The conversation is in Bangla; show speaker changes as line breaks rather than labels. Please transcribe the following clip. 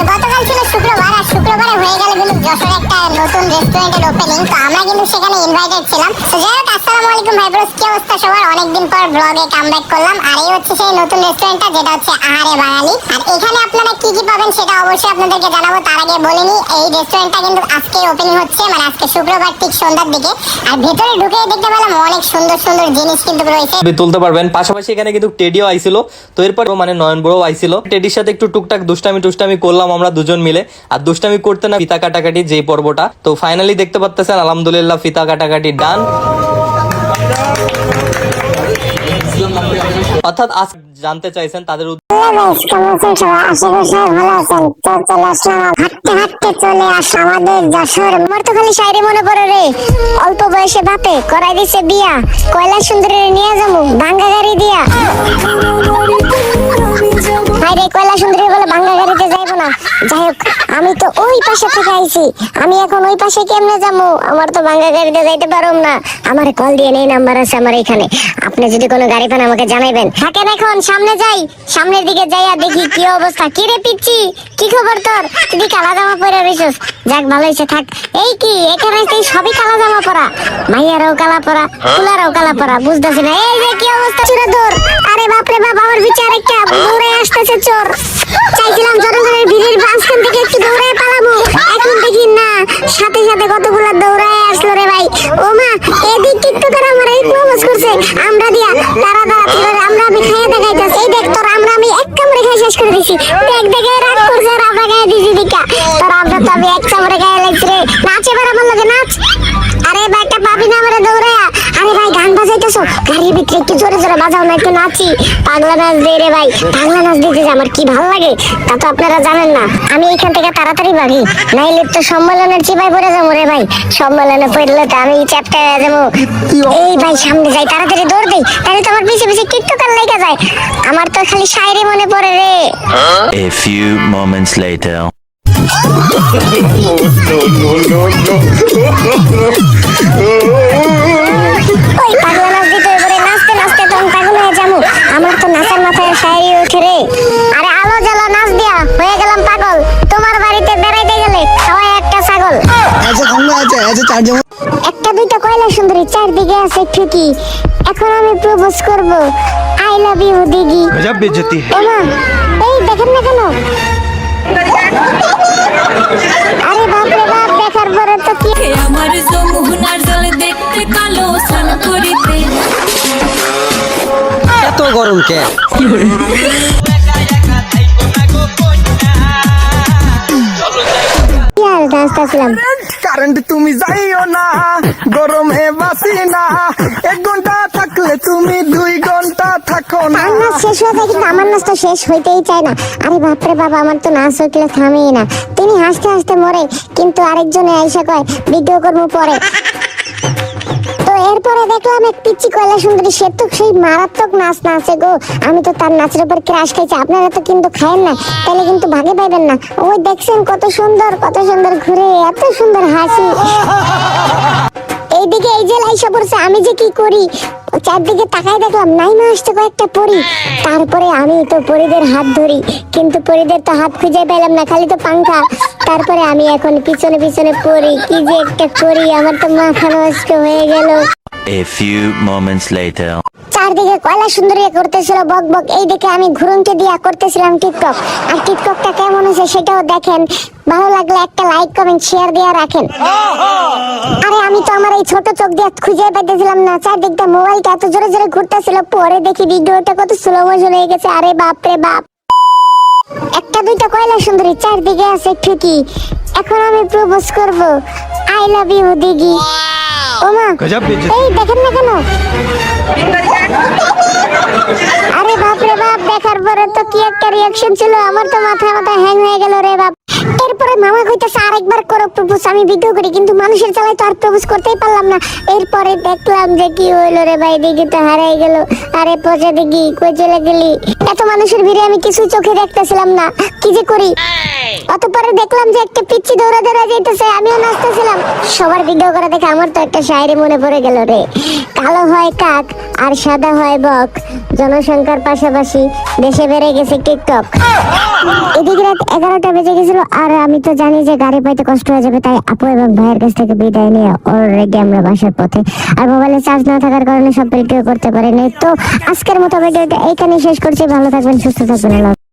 গতকাল ছিল শুক্রবার। শুক্রবারে হয়ে গেল কিন্তু যশোরে একটা নতুন রেস্টুরেন্টের ওপেনিং তো আমরা কিন্তু সেখানে ইনভাইটেড ছিলাম। তো যাই হোক, আসসালামু আলাইকুম ভাই ব্রোস কি অবস্থা সবার? অনেকদিন পর ব্লগে কামব্যাক করলাম। আর এই হচ্ছে সেই নতুন রেস্টুরেন্টটা যেটা হচ্ছে আহারে বাঙালি। আর এখানে আপনারা কি কি পাবেন সেটা অবশ্যই আপনাদেরকে জানাব, তার আগে বলে নিই, এই রেস্টুরেন্টটা কিন্তু আজকে ওপেনিং হচ্ছে মানে আজকে শুক্রবার ঠিক সন্ধ্যার দিকে। আর ভেতরে ঢুকে দেখতে পেলাম অনেক সুন্দর সুন্দর জিনিস কিন্তু রয়েছে।
ছবি তুলতে পারবেন। পাশাপাশি এখানে কিন্তু টেডিও আইছিল। তো এরপর মানে নয়ন বড়ও আইছিল। টেডির সাথে একটু টুকটাক দুষ্টামি টুষ্টামি করলাম আমরা দুজন মিলে। আর দুষ্টামি করতে না ফিতা কাটাকাটি যে পর্বটা। তো ফাইনালি দেখতে পাচ্তেছেন আলহামদুলিল্লাহ ফিতা কাটাকাটি ডান অর্থাৎ আজ জানতে চাইছেন তাদের
মনে পড়ে রে। অল্প বয়সে বাপে করাই দিছে বিয়া। কয়লা সুন্দরী নিয়ে যাব ভাঙ্গা গাড়ি দিয়া। ভাই রে কয়লা সুন্দরী বলে ভাঙ্গা গাড়িতে না যাই হোক, আমি তো ওই পাশে থেকে আইছি। আমি এখন ওই পাশে কেমনে যাব? আমার তো ভাঙ্গা গাড়িতে যাইতে না। আমার কল দিয়ে নেই, নাম্বার আছে আমার এখানে। আপনি যদি কোনো গাড়ি পান, আমাকে জানাইবেন। থাকেন এখন, সামনে যাই। সামনের দিকে যাইয়া দেখি কি অবস্থা। কি রে পিচ্ছি? কি খবর তোর? তুই কালা জামা পরে রইছস? যাক, ভালো হইছে, থাক। এই কি, এখানে তো সবই কালা জামা পরা। মাইয়ারাও কালা পরা, ফুলারাও কালা পরা, বুঝতেছি না। এই যে কি অবস্থা? ছিল আরে বাপরে বাপ, আমার বিচার একটা দৌড়ে আসতেছে চোর। চাইছিলাম জনগণের ভিড়ের মাঝখান থেকে একটু দৌড়ে পালাবো। এখন দেখি না, সাথে সাথে কতগুলো দৌড়ায় আসলো রে ভাই। ও মা, এদিক টিকটকার আমার এই প্রপোজ করছে। আমরা দিয়া, দাঁড়া দাঁড়া, তুই আমরা আমি খাইয়ে দেখাইতাছি। এই দেখ, তোর আমরা আমি এক কামড়ে খাই শেষ করে দিছি। দেখ, দেখে রাগ করছে, আর আমরা খাইয়ে দিছি দিকা। তোর আমরা তো আমি এক কামড়ে খাইয়ে লাগছি রে। নাচ এবার আমার লগে, নাচ। আরে বাইকটা পাবি না আমারে দৌড়ায়া। আরে ভাই, গান বাজাইতেছো? গাড়ির ভিতরে একটু জোরে জোরে বাজাও না, একটু নাচি। পাগলা নাচ দে রে ভাই, পাগলা নাচ যে আমার কি ভালো লাগে তা তো আপনারা জানেন না আমি এখান থেকে তাড়াতাড়ি ভাগি নাইলে তো সম্মেলনের চিপাই পড়ে যাব রে ভাই সম্মেলনে পড়লে তো আমি চ্যাপ্টার হয়ে যাব এই ভাই সামনে যাই তাড়াতাড়ি দৌড় দেই তাহলে তো আমার পিছে পিছে টিকটকার লেগে যায় আমার তো খালি শায়রি মনে পড়ে রে
A few moments later.
ওই হয়েছে রে। আরে আলো জ্বালা নাচ দিয়া। হয়ে গেলাম পাগল। তোমার বাড়িতে বেড়াইতে গেলে সবাই একটা ছাগল।
আচ্ছা সামনে আছে আছে চারজন।
একটা দুইটা কয়লা সুন্দরী চারদিকে আছে ঠিকই। এখন আমি প্রপোজ করব। আই লাভ ইউ দিগি
গজব
বেজতি এই দেখেন না কেন?
গরম কে?
কারেন্ট তুমি যাইও না গরমে বাসি না। এক ঘণ্টা থাকলে তুমি দুই ঘণ্টা থাকো না।
নাচ শেষ হয়ে যায় কিন্তু আমার নাচ শেষ হইতেই চায় না। আরে বাপরে বাবা আমার তো নাচ হইলে থামেই না। তিনি হাসতে হাসতে মরে কিন্তু আরেকজনে আইসা কয় ভিডিও করব পরে। এরপরে দেখলাম এক পিচ্ছি কয়লা সুন্দরী, সে তো সেই মারাত্মক নাচ নাচে গো। আমি তো তার নাচের উপর ক্রাশ খাইছি, আপনারা তো কিন্তু খায়েন না, তাহলে কিন্তু ভাগে পাইবেন না। ওই দেখছেন কত সুন্দর কত সুন্দর ঘুরে, এত সুন্দর হাসি। এইদিকে এই যে লাইসা পড়ছে, আমি যে কি করি? চারদিকে তাকাই দেখলাম নাই না আসছে কয়েকটা পরি। তারপরে আমি তো পরিদের হাত ধরি, কিন্তু পরিদের তো হাত খুঁজে পেলাম না, খালি তো পাংখা। তারপরে আমি এখন পিছনে পিছনে পড়ি। কি যে একটা করি আমার তো মাথা নষ্ট হয়ে গেল।
A few moments later.
চারদিকে কয়লা সুন্দরী করতেছিল বক বক। এই দিকে আমি ঘুরুমকে দিয়া করতেছিলাম টিকটক। আর টিকটকটা কেমন হয়েছে সেটাও দেখেন। ভালো লাগলে একটা লাইক কমেন্ট শেয়ার দিয়া রাখেন। আরে আমি তো আমার এই ছোট চোখ দিয়ে খুঁজে পাইতেছিলাম না। চারদিকটা মোবাইলটা এত জোরে জোরে ঘুরতেছিল পরে দেখি ভিডিওটা কত স্লো মোশন হয়ে গেছে। আরে বাপ রে বাপ। একটা দুইটা কয়লা সুন্দরী চারদিকে আছে ঠিকই। এখন আমি প্রপোজ করব। আই লাভ ইউ দিগি ওমা এই দেখেন না কেন? আরে বাপ রে বাপ দেখার পরে তো কি একটা রিয়াকশন ছিল? আমার তো মাথা মাথা হ্যাং হয়ে গেল রে বাপ। এরপরে মামা কইতাছে, আরেকবার করো প্রপোজ, আমি ভিডিও করি। কিন্তু মানুষের চালায় তো আর প্রপোজ করতেই পারলাম না। এরপরে দেখলাম যে কি হইল রে ভাই, দেখি তো হারাই গেল। আরে পচা দেখি, কই চলে গেলি? এত মানুষের ভিড়ে আমি কিছু চোখে দেখতেছিলাম না। কি যে করি? অতপরে দেখলাম যে একটা পিচ্ছি দৌড়া দৌড়া যাইতেছে, আমিও নাচতেছিলাম। সবার ভিডিও করে দেখে আমার তো একটা শায়রি মনে পড়ে গেল রে। কালো হয় কাক আর সাদা হয় বক, জনসংখ্যার পাশাপাশি দেশে বেড়ে গেছে টিকটক। এদিকে রাত এগারোটা বেজে গেছিল, আর আমি তো জানি যে গাড়ি পাইতে কষ্ট হয়ে যাবে, তাই আপু এবং ভাইয়ের কাছ থেকে বিদায় নিয়ে অলরেডি আমরা বাসার পথে। আর মোবাইলে চার্জ না থাকার কারণে সব ভিডিও করতে পারিনি। তো আজকের মতো ভিডিওটা এইখানে শেষ করছি, ভালো থাকবেন, সুস্থ থাকবেন।